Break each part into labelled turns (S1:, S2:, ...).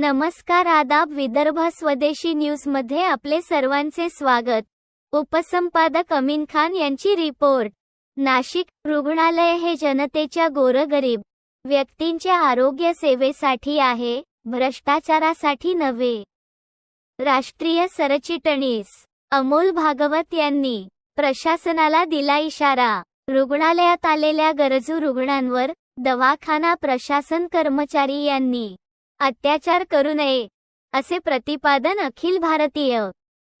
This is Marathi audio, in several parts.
S1: नमस्कार आदाब विदर्भ स्वदेशी न्यूजमध्ये आपले सर्वांचे स्वागत. उपसंपादक अमीन खान यांची रिपोर्ट. नाशिक रुग्णालय हे जनतेच्या गोरगरीब व्यक्तींच्या आरोग्य सेवेसाठी आहे भ्रष्टाचारासाठी नव्हे. राष्ट्रीय सरचिटणीस अमोल भागवत यांनी प्रशासनाला दिला इशारा. रुग्णालयात आलेल्या गरजू रुग्णांवर दवाखाना प्रशासन कर्मचारी यांनी अत्याचार करू नये असे प्रतिपादन अखिल भारतीय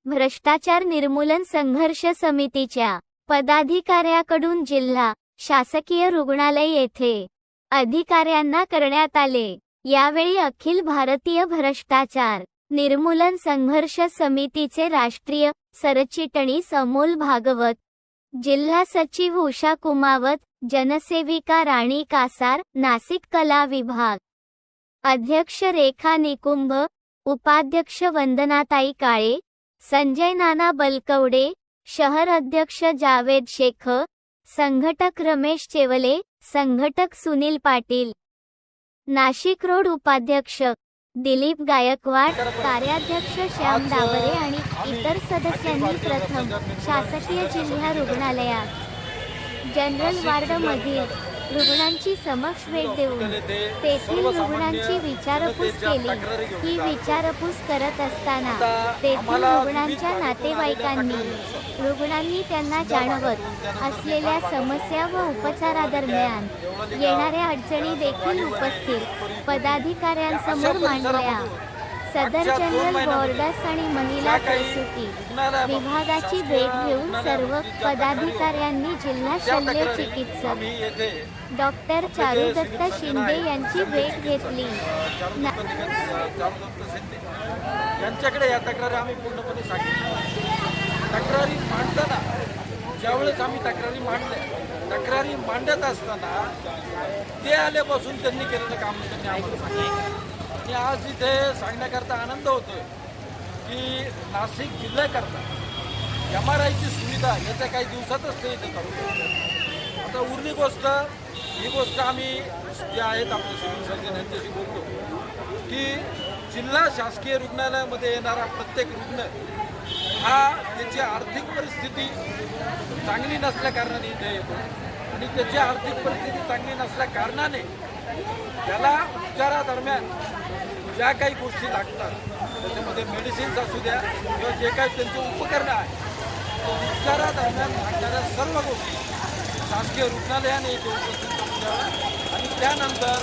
S1: भ्रष्टाचार निर्मूलन संघर्ष समितीच्या पदाधिकाऱ्याकडून जिल्हा शासकीय रुग्णालय येथे अधिकाऱ्यांना करण्यात आले. यावेळी अखिल भारतीय भ्रष्टाचार निर्मूलन संघर्ष समितीचे राष्ट्रीय सरचिटणीस अमोल भागवत जिल्हा सचिव उषा कुमावत जनसेविका राणी कासार नाशिक कला विभाग अध्यक्ष रेखा निकुंभ उपाध्यक्ष वंदनाताई काळे संजय नाना बलकवडे शहर अध्यक्ष जावेद शेख संघटक रमेश चेवले संघटक सुनील पाटील. नाशिक रोड उपाध्यक्ष दिलीप गायकवाड कार्याध्यक्ष श्याम डावरे आणि इतर सदस्यांनी प्रथम शासकीय जिल्हा रुग्णालयात. जनरल वार्डमधील रुग्णांची समक्ष भेट देऊन तेथील रुग्णांची विचारपूस केली. ही विचारपूस करत असताना तेथील रुग्णांच्या नातेवाईकांनी रुग्णांनी त्यांना जाणवत असलेल्या समस्या व उपचारादरम्यान येणाऱ्या अडचणी देखील उपस्थित. पदाधिकाऱ्यांसमोर मांडल्या सदर जनरल वॉर्डस आणि महिला प्रसूती विभागाची भेट घेऊन सर्व पदाधिकाऱ्यांनी जिल्हा शल्य चिकित्सक डॉक्टर चारुदत्त शिंदे यांची भेट घेतली.
S2: यांच्याकडे या तक्रारी आम्ही पूर्णपणे सांगितल्या तक्रारी मांडताना ज्यावेळेस आम्ही तक्रारी मांडल्या तक्रारी मांडत असताना ते आल्यापासून त्यांनी केलेलं काम त्यांनी आम्हाला सांगितलं. आणि आज इथे सांगण्याकरता आनंद होतोय की नाशिक जिल्ह्याकरता एम आर आयची सुविधा येत्या काही दिवसातच ते इथे करू आता उरली गोष्ट ही गोष्ट आम्ही जे आहेत आपले सिव्हिल सर्जन यांच्याशी बोलतो की जिल्हा शासकीय रुग्णालयामध्ये येणारा प्रत्येक रुग्ण हा त्याची आर्थिक परिस्थिती चांगली नसल्या कारणाने इथे येतो. आणि त्याची आर्थिक परिस्थिती चांगली नसल्या कारणाने त्याला उपचारादरम्यान ज्या काही गोष्टी लागतात त्याच्यामध्ये मेडिसिन्स असू द्या किंवा जे काही त्यांचे उपकरणं आहेत उपचारादरम्यान लागणाऱ्या सर्व गोष्टी. शासकीय रुग्णालयाने इथे उपस्थित करून द्याव्या आणि त्यानंतर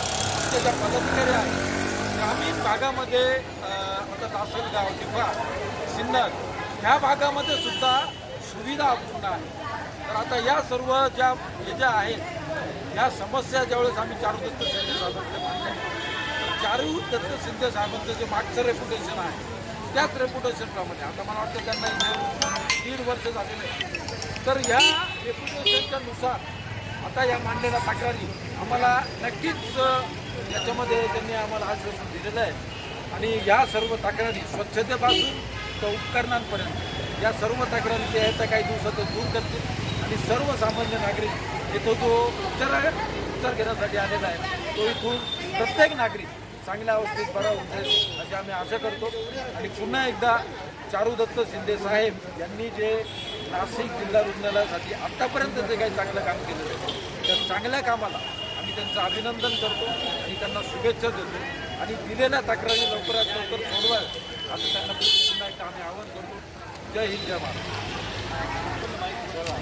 S2: त्याच्या पदाधिकारी आहेत ग्रामीण भागामध्ये आता लासलगाव किंवा सिन्नर ह्या भागामध्ये सुद्धा सुविधा अपूर्ण आहे. तर आता या सर्व ज्या हे ज्या आहेत या समस्या ज्यावेळेस आम्ही चारुदत्त शिंदे चारही चारू दत्त शिंदे साहेबांचं जे मागचं रेप्युटेशन आहे त्याच रेप्युटेशनप्रमाणे आता मला वाटतं त्यांना दीड वर्ष झालेलं आहे तर या रेप्युटेशनच्या नुसार आता या मांडलेल्या तक्रारी आम्हाला नक्कीच याच्यामध्ये त्यांनी आम्हाला आश्वासन दिलेलं आहे. आणि या सर्व तक्रारी स्वच्छतेपासून तर उपकरणांपर्यंत या सर्व तक्रारी जे आहेत त्या काही दिवसातच दूर करतील. आणि सर्वसामान्य नागरिक इथं जो उपचार उपचार घेण्यासाठी आलेला आहे. तो इथून प्रत्येक नागरिक चांगल्या अवस्थेत बरा होऊन जाईल अशी आम्ही आशा करतो. आणि पुन्हा एकदा चारुदत्त शिंदे साहेब यांनी जे नाशिक जिल्हा रुग्णालयासाठी आत्तापर्यंत जे काही चांगलं काम केलेलं आहे त्या चांगल्या कामाला आम्ही त्यांचं अभिनंदन करतो आणि त्यांना शुभेच्छा देतो. आणि दिलेल्या तक्रारी लवकरात लवकर सोडवा असं त्यांना पुन्हा एकदा आम्ही आवाहन करतो. जय हिंद जय महाराज